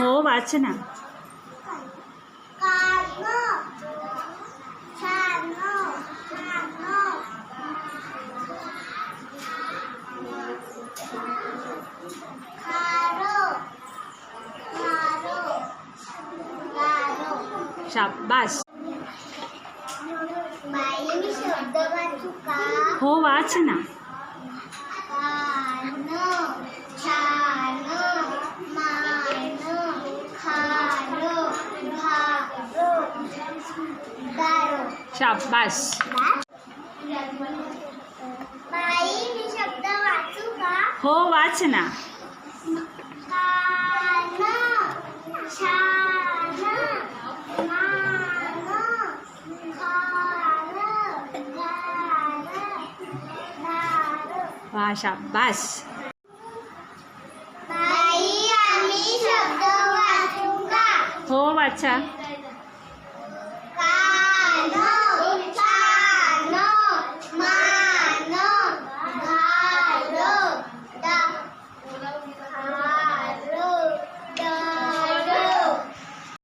ఓ వాచన शाबाश हो वाचना शाबास. हो वाच ना. वा शाबास. हो वाचा.